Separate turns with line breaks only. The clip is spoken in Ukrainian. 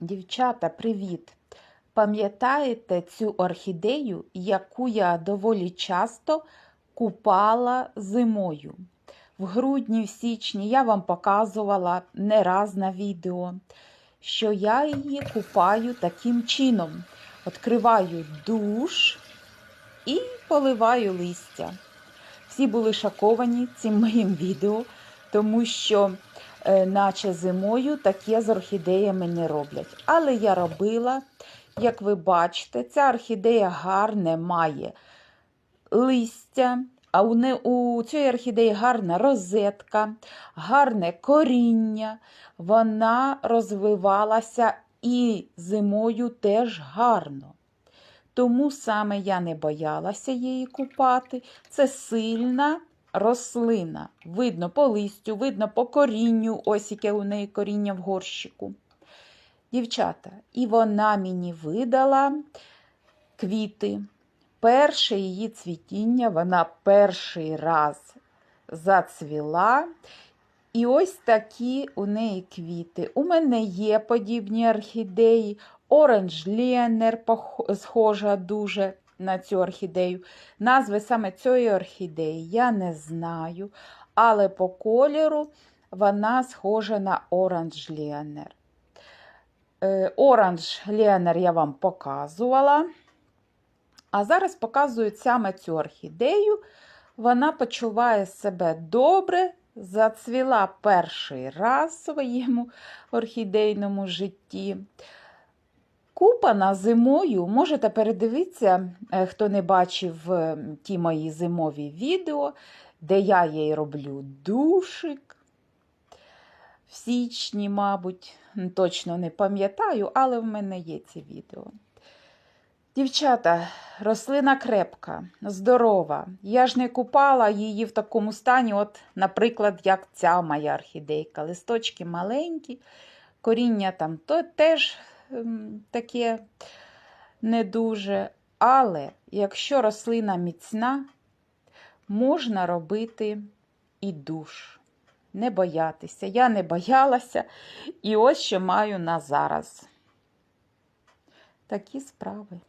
Дівчата, привіт! Пам'ятаєте цю орхідею, яку я доволі часто купала зимою? В грудні, в січні я вам показувала не раз на відео, що я її купаю таким чином. Відкриваю душ і поливаю листя. Всі були шоковані цим моїм відео, тому що наче зимою таке з орхідеями не роблять. Але я робила, як ви бачите, ця орхідея гарне має листя, а у, не, у цієї орхідеї гарна розетка, гарне коріння. Вона розвивалася і зимою теж гарно. Тому саме я не боялася її купати. Це сильна рослина. Видно по листю, видно по корінню, ось яке у неї коріння в горщику. Дівчата, і вона мені видала квіти. Перше її цвітіння, вона перший раз зацвіла. І ось такі у неї квіти. У мене є подібні орхідеї. Оранж Ленер схожа дуже на цю орхідею. Назви саме цієї орхідеї я не знаю, але по кольору вона схожа на Оранж Ленер. Оранж Ленер я вам показувала. А зараз показую саме цю орхідею. Вона почуває себе добре, зацвіла перший раз в своєму орхідейному житті. Купана зимою, можете передивитися, е, хто не бачив е, ті мої зимові відео, де я їй роблю душик. В січні, мабуть, точно не пам'ятаю, але в мене є ці відео. Дівчата, рослина крепка, здорова. Я ж не купала її в такому стані, от, наприклад, як ця моя орхідейка. Листочки маленькі, коріння там то теж таке не дуже. Але якщо рослина міцна, можна робити і душ. Не боятися. Я не боялася, і ось що маю на зараз. Такі справи.